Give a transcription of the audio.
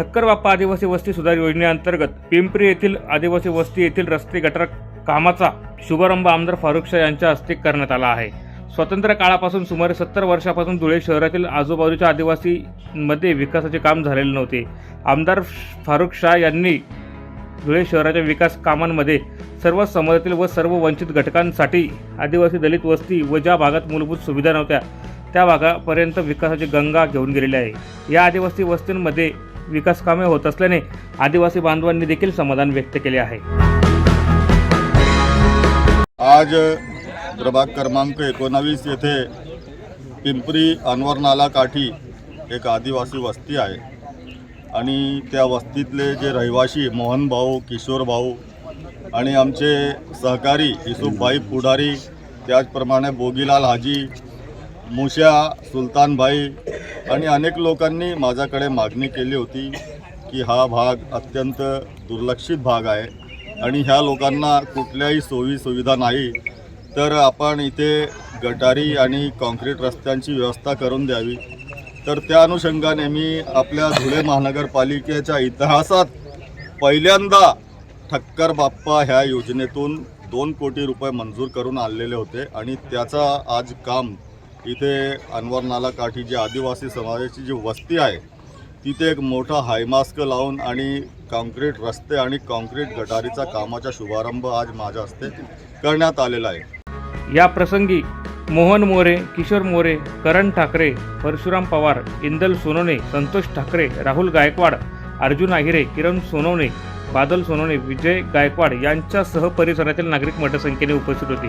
ठक्कर बाप्पा आदिवासी वस्ती सुधार योजनेअंतर्गत पिंपरी येथील आदिवासी वस्ती येथील रस्ते गटार कामाचा शुभारंभ आमदार फारुख शाह यांच्या हस्ते करण्यात आला आहे. स्वतंत्र काळापासून सुमारे सत्तर वर्षापासून धुळे शहरातील आजूबाजूच्या आदिवासीमध्ये विकासाचे काम झालेले नव्हते. आमदार फारुख शाह यांनी धुळे शहराच्या विकास कामांमध्ये सर्व समाजातील व सर्व वंचित घटकांसाठी आदिवासी दलित वस्ती व ज्या भागात मूलभूत सुविधा नव्हत्या त्या भागापर्यंत विकासाची गंगा घेऊन गेलेली आहे. या आदिवासी वस्तींमध्ये विकास कामे होत असल्याने आदिवासी बांधवांनी देखील समाधान व्यक्त केले आहे. आज प्रभाग क्रमांक एकोणावीस येथे पिंपरी अनवर नाला काठी एक आदिवासी वस्ती आहे. आणि त्या वस्तीतले जे रहिवासी मोहन भाऊ किशोर भाऊ आणि आमचे सहकारी युसुफभाई पुढारी त्याचप्रमाणे बोगीलाल हाजी मुशा सुलतानभाई आणि अनेक लोकांनी माझ्याकडे मागणी केली होती की हा भाग अत्यंत दुर्लक्षित भाग आहे आणि ह्या लोकांना कुठल्याही सोयी सुविधा नाही तर आपण इथे गटारी आणि कॉन्क्रीट रस्त्यांची व्यवस्था करून द्यावी. तर त्या अनुषंगाने मी आपल्या धुळे महानगरपालिकेच्या इतिहासात पहिल्यांदा ठक्कर बाप्पा ह्या योजनेतून दोन कोटी रुपये मंजूर करून आणलेले होते आणि त्याचा आज काम इथे अनवर नाला काठी जी आदिवासी समाजाची जी वस्ती आहे तिथे एक मोठा हायमास्क लावून आणि कॉन्क्रीट रस्ते आणि कॉन्क्रीट गटारीचा कामाचा शुभारंभ आज माझ्या हस्ते करण्यात आलेला आहे. या प्रसंगी मोहन मोरे किशोर मोरे करण ठाकरे परशुराम पवार इंदल सोनवणे संतोष ठाकरे राहुल गायकवाड अर्जुन आहिरे किरण सोनवणे बादल सोनवणे विजय गायकवाड यांच्यासह परिसरातील नागरिक मोठ्या संख्येने उपस्थित होते.